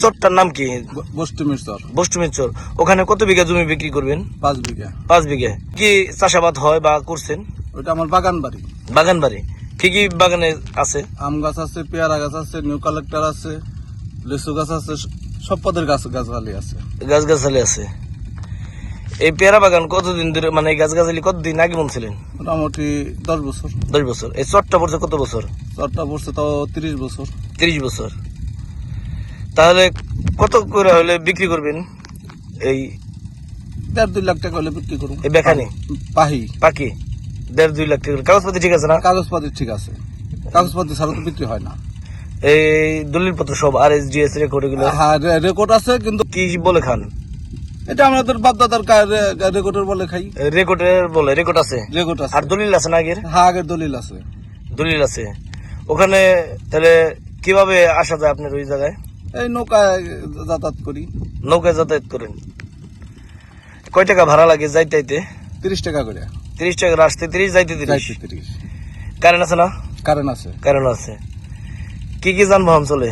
চরটার নাম কি? চর বষ্টমীর চর ওখানে কত বিঘা জমি বিক্রি করবেন? পাঁচ বিঘা। পাঁচ বিঘা। কি চাষাবাদ হয় বা করছেন? ওইটা আমার বাগান বাড়ি। বাগান বাড়ি। কি কি বাগানে আছে? আম গাছ আছে পেয়ারা গাছ আছে নিউ কালেক্টর আছে লিচু গাছ আছে সব পদের গাছ গাছগালি আছে। গাছ গাছালি আছে। এই পেয়ারা বাগান কতদিন ধরে মানে গাছ গাছালি কতদিন আগে বলছিলেন মোটামুটি দশ বছর। দশ বছর। এই চরটা পড়ছে কত বছর? চরটা পড়ছে তাও তিরিশ বছর। তিরিশ বছর। তাহলে কত করে হলে বিক্রি করবেন? এই দেড় দুই লাখ টাকা হলে বিক্রি করুন। এই বেখানি? পাহি পাকি দেড় দুই লাখ টাকা। কাগজপাতি ঠিক আছে না? কাগজপাতি ঠিক আছে। কাগজপাতি ছাড়া তো বিক্রি হয় না। এই দলিল পত্র সব আর এস জিএস রেকর্ড এগুলো? হ্যাঁ রেকর্ড আছে কিন্তু কি বলে খান? এটা আমাদের বাপদাদার রেকর্ডের বলে খাই। রেকর্ডের বলে রেকর্ড আছে? রেকর্ড আছে। আর দলিল আছে না আগের? হ্যাঁ আগের দলিল আছে। দলিল আছে। ওখানে তাহলে কীভাবে আসা যায় আপনার ওই জায়গায়? এই নৌকায় যাতায়াত করি। নৌকায় যাতায়াত করেন। কয় টাকা ভাড়া লাগে যাইতে তিরিশ টাকা করে। তিরিশ টাকা আসতে তিরিশ যাইতে তিরিশ? তিরিশ। কারেন্ট আছে না? কারেন্ট আছে। কারেন্ট আছে। কি কি যানবাহন চলে?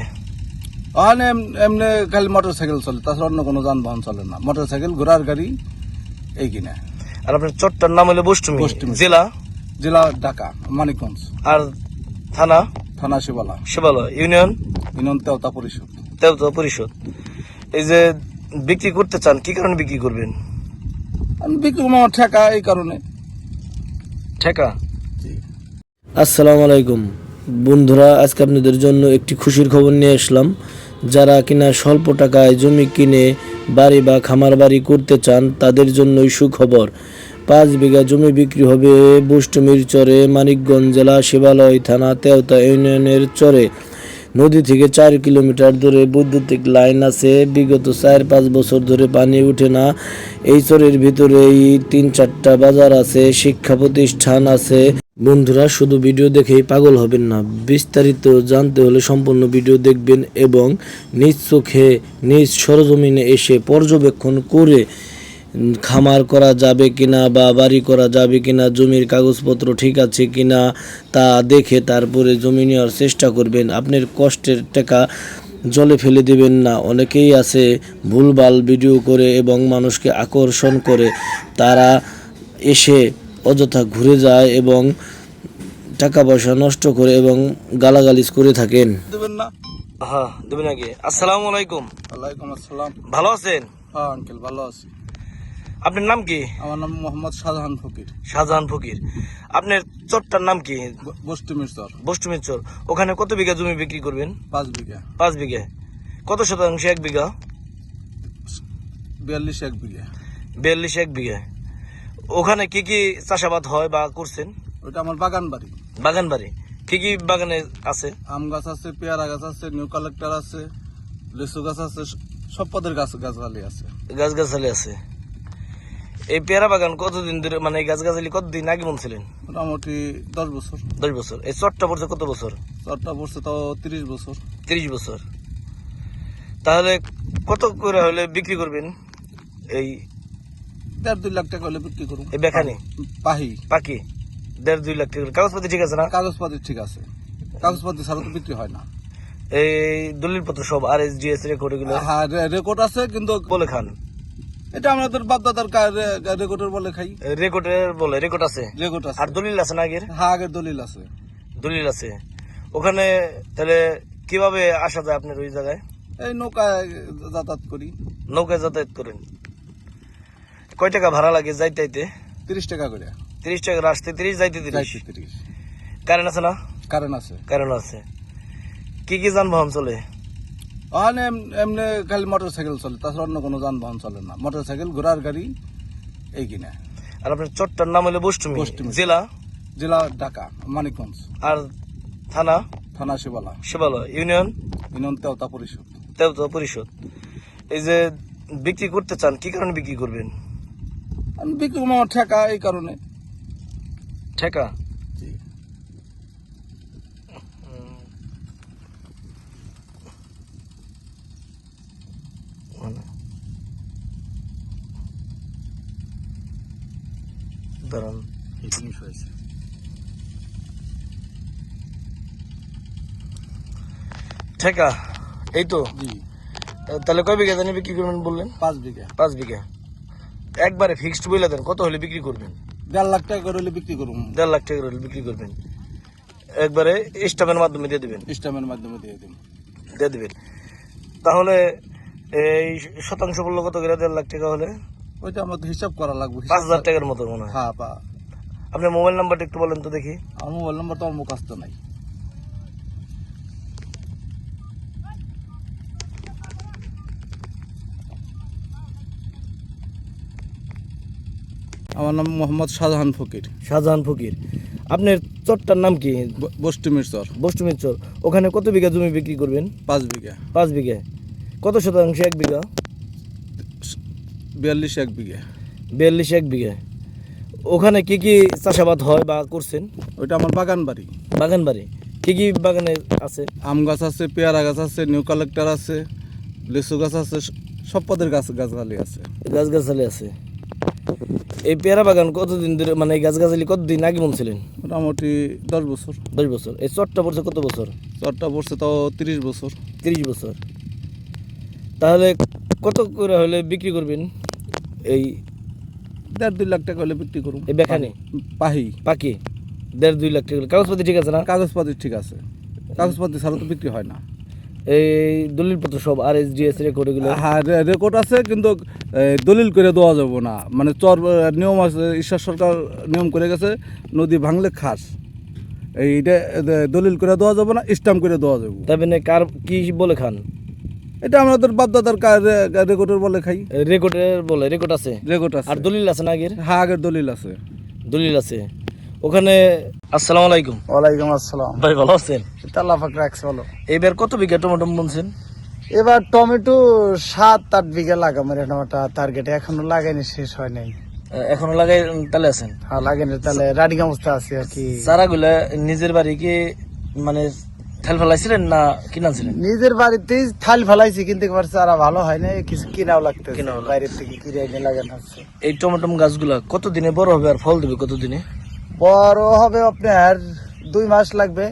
ওখানে এমনি খালি মোটর সাইকেল চলে তাছাড়া অন্য কোনো যানবাহন চলে না। মোটর সাইকেল ঘোড়ার গাড়ি এই কিনা। আর আপনার চট্টার নাম হলো বষ্টমী। জেলা? জেলা ঢাকা মানিকগঞ্জ। আর থানা? থানা শিবালা। শিবালয় ইউনিয়ন? ইউনিয়ন তেওতা পরিষদ। দেবতা পরিষদ এই যে বিক্রি করতে চান কি কারণে বিক্রি করবেন? আমি বিক্রি করব আমার ঠেকা এই কারণে। ঠেকা? আসসালামু আলাইকুম। বন্ধুরা আজকে আপনাদের জন্য একটি খুশির খবর নিয়ে আসলাম। যারা কিনা স্বল্প টাকায় জমি কিনে বাড়ি বা খামার বাড়ি করতে চান তাদের জন্যই সুখবর। পাঁচ বিঘা জমি বিক্রি হবে বষ্টমীর চরে মানিকগঞ্জ জেলা শিবালয় থানা তেওতা ইউনিয়নের চরে। নদী থেকে চার কিলোমিটার দূরে বৈদ্যুতিক লাইন আছে। বিগত চার পাঁচ বছর ধরে পানি উঠে না। এই চরের ভিতরে এই তিন চারটা বাজার আছে, শিক্ষা প্রতিষ্ঠান আছে। বন্ধুরা, শুধু ভিডিও দেখেই পাগল হবেন না। বিস্তারিত জানতে হলে সম্পূর্ণ ভিডিও দেখবেন এবং নিজ চোখে, নিজ সরজমিনে এসে পর্যবেক্ষণ করে খামার করা যাবে কিনা বা বাড়ি করা যাবে কিনা জমির কাগজপত্র ঠিক আছে কিনা তা দেখে তারপরে জমি নেওয়ার চেষ্টা করবেন। আপনার কষ্টের টাকা জলে ফেলে দিবেন না। অনেকেই আছে ভুলভাল ভিডিও করে এবং মানুষকে আকর্ষণ করে। তারা এসে অযথা ঘুরে যায় এবং টাকা পয়সা নষ্ট করে এবং গালাগালিজ করে থাকেন। দেবেন না? হ্যাঁ দেবেন আগে। আসসালামু আলাইকুম। ওয়ালাইকুম আসসালাম। ভালো আছেন? হ্যাঁ আঙ্কেল ভালো আছি। আপনার নাম কি? আমার নাম মোহাম্মদ শাহজাহান ফকির। শাহজাহান ফকির। আপনার চরটার নাম কি? বস্তুমির চর। বষ্টমীর চর। ওখানে কত বিঘা জমি বিক্রি করবেন? পাঁচ বিঘা। পাঁচ বিঘা। কত শতাংশ? এক বিঘা? বিয়াল্লিশ এক বিঘা। বিয়াল্লিশ এক বিঘা। ওখানে কি কি চাষাবাদ হয় বা করছেন? ওটা আমার বাগান বাড়ি। বাগান বাড়ি। কি কি বাগানে আছে? আম গাছ আছে পেয়ারা গাছ আছে নিউ কালেক্টর আছে লিচু গাছ আছে সব পদের গাছ গাছগালি আছে। গাছ গাছালি আছে। এই পেয়ারা বাগান কতদিন ধরে মানে গাছ গাছালি কতদিন আগে বলছিলেন মোটামুটি দশ বছর। দশ বছর। এই চরটা পড়ছে কত বছর? চরটা পড়ছে তাও তিরিশ বছর। তিরিশ বছর। তাহলে কত করে হলে বিক্রি করবেন? এই দেড় দুই লাখ টাকা হলে বিক্রি করুন। এই বেখানে পাহি। পাকি দেড় দুই লাখ টাকা। কাগজপাতি ঠিক আছে না? কাগজপাতি ঠিক আছে। কাগজপাতি ছাড়া তো বিক্রি হয় না। এই দলিল পত্র সব আর এস জিএস রেকর্ড এগুলো হ্যাঁ রেকর্ড আছে কিন্তু বলে খান। এটা আমাদের বাপদাদার রেকর্ডের বলে খাই। রেকর্ডের বলে রেকর্ড আছে? রেকর্ড আছে। আর দলিল আছে না আগের? হ্যাঁ আগের দলিল আছে। দলিল আছে। ওখানে তাহলে কীভাবে আসা যায় আপনার ওই জায়গায়? এই নৌকায় যাতায়াত করি। নৌকায় যাতায়াত করেন। কয় টাকা ভাড়া লাগে যাইতে যাইতে তিরিশ টাকা করে। তিরিশ টাকা আসতে তিরিশ যাইতে তিরিশ। তিরিশ। কারেন্ট আছে না? কারেন্ট আছে। কারেন্ট আছে। কি কি যানবাহন চলে? ওখানে এমনি খালি মোটর সাইকেল চলে তাছাড়া অন্য কোনো যানবাহন চলে না। মোটর সাইকেল ঘোড়ার গাড়ি এই কিনা। আর আপনার চট্টার নাম হলো বষ্টমী। বষ্টমী। জেলা? জেলা ঢাকা মানিকগঞ্জ। আর থানা? থানা শিবালা। শিবালয়। ইউনিয়ন? ইউনিয়ন তেওতা পরিষদ। দেবতা পরিষদ। এই যে বিক্রি করতে চান কি কারণে বিক্রি করবেন? বিক্রি আমার ঠেকা এই কারণে। ঠেকা? জিনিস হয়েছে। ঠেকা এই তো? তাহলে কয় বিঘা জানি বিক্রি করবেন বললেন? পাঁচ বিঘা। পাঁচ বিঘা। একবারে ফিক্সড বইলা দেন কত হলে বিক্রি করবেন? দেড় লাখ টাকা করে হলে বিক্রি করুন। দেড় লাখ টাকা হলে বিক্রি করবেন। একবারে স্টামের মাধ্যমে দিয়ে দিবেন। স্টামের মাধ্যমে দিয়ে দিন। দিয়ে দিবেন। তাহলে এই শতাংশ বলল কত করে? দেড় লাখ টাকা হলে? ওইটা আমার তো হিসাব করা লাগবে পাঁচ হাজার টাকার মতো মনে হয়? হ্যাঁ পা আপনার মোবাইল নাম্বারটা একটু বলেন তো দেখি। আমার মোবাইল নাম্বার তো আমার মুখস্থ নাই। আমার নাম মোহাম্মদ শাহজাহান ফকির। শাহজাহান ফকির। আপনার চরটার নাম কি? বস্টিমির চর। বষ্টমীর চর। ওখানে কত বিঘা জমি বিক্রি করবেন? পাঁচ বিঘা। পাঁচ বিঘা। কত শতাংশ এক বিঘা? বিয়াল্লিশ এক বিঘা। বিয়াল্লিশ এক বিঘা। ওখানে কি কি চাষাবাদ হয় বা করছেন? ওইটা আমার বাগান বাড়ি। বাগান বাড়ি। কি কি বাগানে আছে? আম গাছ আছে পেয়ারা গাছ আছে নিউ কালেক্টর আছে লিচু গাছ আছে সব পদের গাছ গাছগালি আছে। গাছ গাছগাছালি আছে। এই পেয়ারা বাগান কতদিন ধরে মানে এই গাছগাছালি কতদিন আগে বলছিলেন মোটামুটি দশ বছর। দশ বছর। এই চরটা পড়ছে কত বছর? চরটা পড়ছে তাও তিরিশ বছর। তিরিশ বছর। তাহলে কত করে হলে বিক্রি করবেন? এই দেড় দুই লাখ টাকা হলে বিক্রি করুন এই বেখানে? পাহি। পাখি? দেড় দুই লাখ টাকা। কাগজপাতি ঠিক আছে না? কাগজপাতি ঠিক আছে। কাগজপাতি ছাড়া তো বিক্রি হয় না। এই দলিলপত্র সব আর এস ডিএস রেকর্ড এগুলো? হ্যাঁ রেকর্ড আছে কিন্তু দলিল করে দেওয়া যাবে না। মানে চর নিয়ম আছে ঈশ্বর সরকার নিয়ম করে গেছে নদী ভাঙলে খাস। এইটা দলিল করে দেওয়া যাবে না স্টাম্প করে দেওয়া যাবে। তবে না কার কি বলে খান? এটা আমাদের বাপদাদার রেকর্ডের বলে খাই। রেকর্ডের বলে রেকর্ড আছে? রেকর্ড আছে। আর দলিল আছে না আগের? হ্যাঁ আগের দলিল আছে। দলিল আছে। ওখানে আসসালামু আলাইকুম। ওয়ালাইকুম আসসালাম। ভাই ভালো আছেন? তাল্লা ফাঁক রাখছে বলো এবার কত বিঘা টমেটো বলছেন এবার টমেটো সাত আট বিঘা লাগাম রে টমেটো টার্গেট এখনও লাগাইনি শেষ হয় নাই। এখনও লাগাই তালে আছেন? হ্যাঁ লাগাইনি তাহলে রানিং অবস্থা আছে আর কি। চারাগুলা নিজের বাড়ি কি মানে ঠেল ফেলাইছিলেন না কিনাছিলেন নিজের বাড়িতেই থাল ফেলাইছি কিন্তু এবার চারা ভালো হয় না কিছু কিনাও লাগতে কিনাও। বাইরের থেকে কিনে এনে লাগানো হচ্ছে। এই টমেটো গাছগুলা কত দিনে বড় হবে আর ফল দেবে কত দিনে বড় হবে আপনার দুই মাস লাগবে।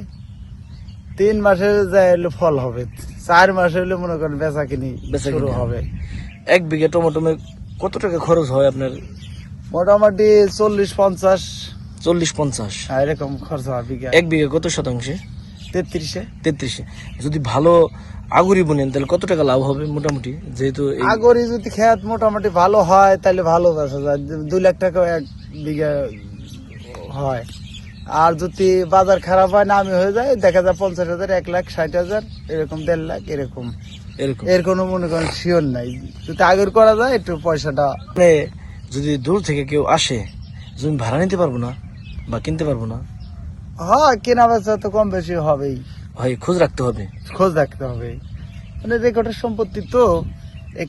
তিন মাসে যাই হলে ফল হবে চার মাসে হলে মনে করেন বেচা কিনি শুরু হবে। হবে। এক বিঘা টমেটোমে কত টাকা খরচ হয় আপনার? মোটামুটি চল্লিশ পঞ্চাশ। চল্লিশ পঞ্চাশ। হ্যাঁ, এরকম খরচ হয় বিঘা। এক বিঘা কত শতাংশে? তেত্রিশে? তেত্রিশে। যদি ভালো আগুরি বুনেন তাহলে কত টাকা লাভ হবে মোটামুটি? যেহেতু আগরে যদি খেত মোটামুটি ভালো হয় তাহলে ভালো বেচা যায় দুই লাখ টাকা এক বিঘা হয়। আর যদি বাজার খারাপ হয় না আমি হয়ে যায় দেখা যায় পঞ্চাশ হাজার এক লাখ ষাট হাজার এরকম দেড় লাখ এরকম। এরকম। এর কোনো মনে করেন শিওর নাই। যদি আগের করা যায় একটু পয়সাটা মানে যদি দূর থেকে কেউ আসে জমি ভাড়া নিতে পারব না বা কিনতে পারব না হয় কেনা বেচা তো কম বেশি হবেই। হয় খোঁজ রাখতে হবে। খোঁজ রাখতে হবে। মানে রেকর্ডের সম্পত্তি তো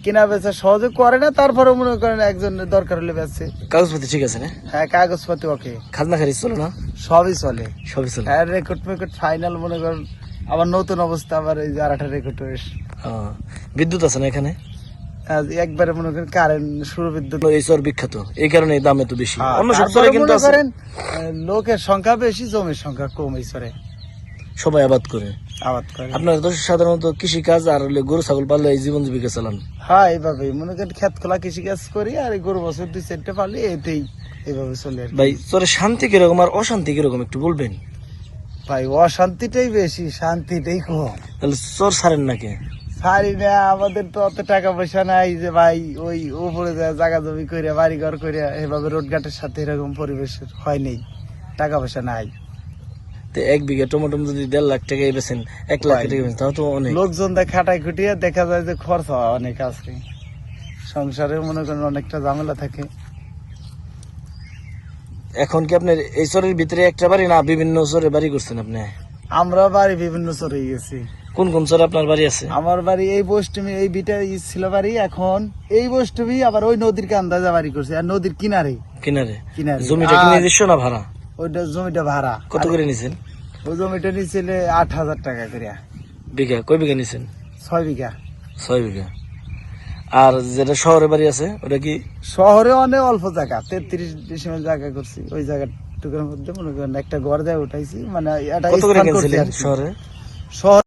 কেনা বেচা সহজে করে না তারপরে মনে করেন একজনের দরকার হলে বেচছে কাগজপাতি ঠিক আছে না? হ্যাঁ কাগজপাতি ওকে। খাজনা খারিজ চলো না? সবই চলে। সবই চলে। হ্যাঁ রেকর্ড ফেকর্ড ফাইনাল মনে করেন আবার নতুন অবস্থা আবার এই যে রেকর্ড বিদ্যুৎ আছে না এখানে? একবারে মনে করেন কারেন্ট এই চর বিখ্যাত। এই কারণে দাম এত বেশি। হ্যাঁ, অন্য সব চরে কিন্তু করেন লোকের সংখ্যা বেশি জমির সংখ্যা কম এই চরে সবাই আবাদ করে। আবাদ করে। আপনারা তো সাধারণত কৃষি কাজ আর গরু ছাগল পাললে এই জীবন জীবিকা চালান। হ্যাঁ এইভাবেই। মনে করেন খেত খোলা কৃষি কাজ করি আর এই গরু বছর দুই চারটে পালি এতেই এইভাবে চলে আর ভাই চরে শান্তি কীরকম আর অশান্তি কীরকম একটু বলবেন? ভাই অশান্তিটাই বেশি শান্তিটাই কম। তাহলে চর ছাড়েন নাকি সারি না আমাদের তো অত টাকা পয়সা নাই যে ভাই ওই উপরে জায়গা জমি করে বাড়ি ঘর করে এভাবে রোড ঘাটের সাথে এরকম পরিবেশ হয় নেই। টাকা পয়সা নাই। তো এক বিঘা টমেটো যদি দেড় লাখ টাকা বেছেন এক লাখ টাকা তাও তো অনেক। লোকজন দেখ খাটাই খুটিয়ে দেখা যায় যে খরচ হয় অনেক আছে সংসারে মনে করেন অনেকটা ঝামেলা থাকে। এখন কি আপনার এই চরের ভিতরে একটা বাড়ি না বিভিন্ন চরে বাড়ি করছেন আপনি? আমরা বাড়ি বিভিন্ন চরে গেছি। কোন কোন চরে আপনার বাড়ি আছে? আমার বাড়ি এই বৈষ্টমী এই বিটা ছিল বাড়ি এখন এই বৈষ্টমী আবার ওই নদীর কান্দাজা বাড়ি করছে আর নদীর কিনারে। কিনারে? কিনারে। জমিটা কি নিজস্ব না ভাড়া? ওইটা জমিটা ভাড়া। কত করে নিছেন? ওই জমিটা নিছিল আট হাজার টাকা করে। বিঘা? কয় বিঘা নিছেন? ছয় বিঘা। ছয় বিঘা। আর যেটা শহরে বাড়ি আছে ওটা কি? শহরে অনেক অল্প জায়গা তেত্রিশ ডিসেম্বর জায়গা করছি। ওই জায়গা জায়গাটুকুর মধ্যে মনে করেন একটা ঘর যায় উঠাইছি। মানে এটা। শহরে? শহর